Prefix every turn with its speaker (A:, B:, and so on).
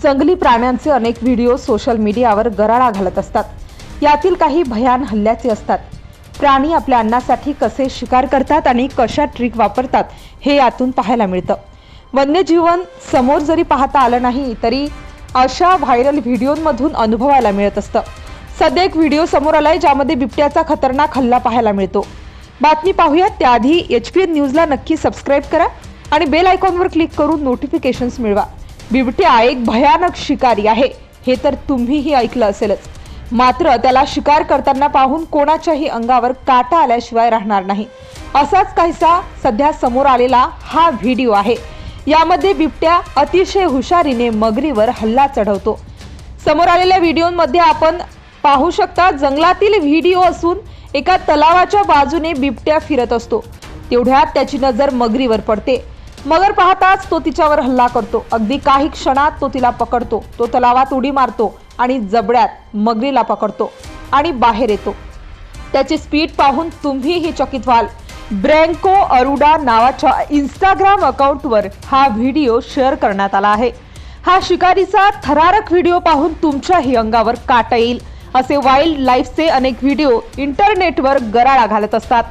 A: जंगली प्राण्यांचे अनेक व्हिडिओ सोशल मीडियावर गराळा घालत असतात. यातील काही भयान हल्ल्याचे असतात. प्राणी आपल्या अन्नासाठी कसे शिकार करतात आणि कशा ट्रिक वापरतात हे यातून पाहायला मिळतं. वन्यजीवन समोर जरी पाहता आलं नाही तरी अशा व्हायरल व्हिडिओमधून अनुभवायला मिळत असतं. सध्या एक व्हिडिओ समोर आलाय ज्यामध्ये बिबट्याचा खतरनाक हल्ला पाहायला मिळतो. बातमी पाहूयात. त्याआधी एच पी एन न्यूजला नक्की सबस्क्राईब करा आणि बेल आयकॉनवर क्लिक करून नोटिफिकेशन्स मिळवा. बिबट्या एक भयानक शिकारी आहे. हे तर तुम्हीही ऐकलं असेलच. मात्र त्याला शिकार करताना पाहून कोणाच्याही अंगावर काटा आल्याशिवाय राहणार नाही. असाच काहीसा सध्या समोर आलेला हा व्हिडिओ आहे. यामध्ये बिबट्या अतिशय हुशारीने मगरीवर हल्ला चढवतो. समोर आलेल्या व्हिडिओमध्ये आपण पाहू शकता जंगलातील व्हिडिओ असून एका तलावाच्या बाजूने बिबट्या फिरत असतो. तेवढ्यात त्याची नजर मगरीवर पडते. मगर पाहताच तो तिच्यावर हल्ला करतो. अगदी काही क्षणात तो तिला पकडतो. तो तलावात उडी मारतो आणि जबड्यात मगरीला पकडतो आणि बाहेर येतो. त्याची स्पीड पाहून तुम्हीही चकित व्हाल. ब्रँको अरुडा नावाच्या इंस्टाग्राम अकाउंटवर हा व्हिडिओ शेअर करण्यात आला आहे. हा शिकारीचा थरारक व्हिडिओ पाहून तुमच्याही अंगावर काटा येईल. असे वाईल्ड लाईफचे अनेक व्हिडिओ इंटरनेटवर गराळा घालत असतात.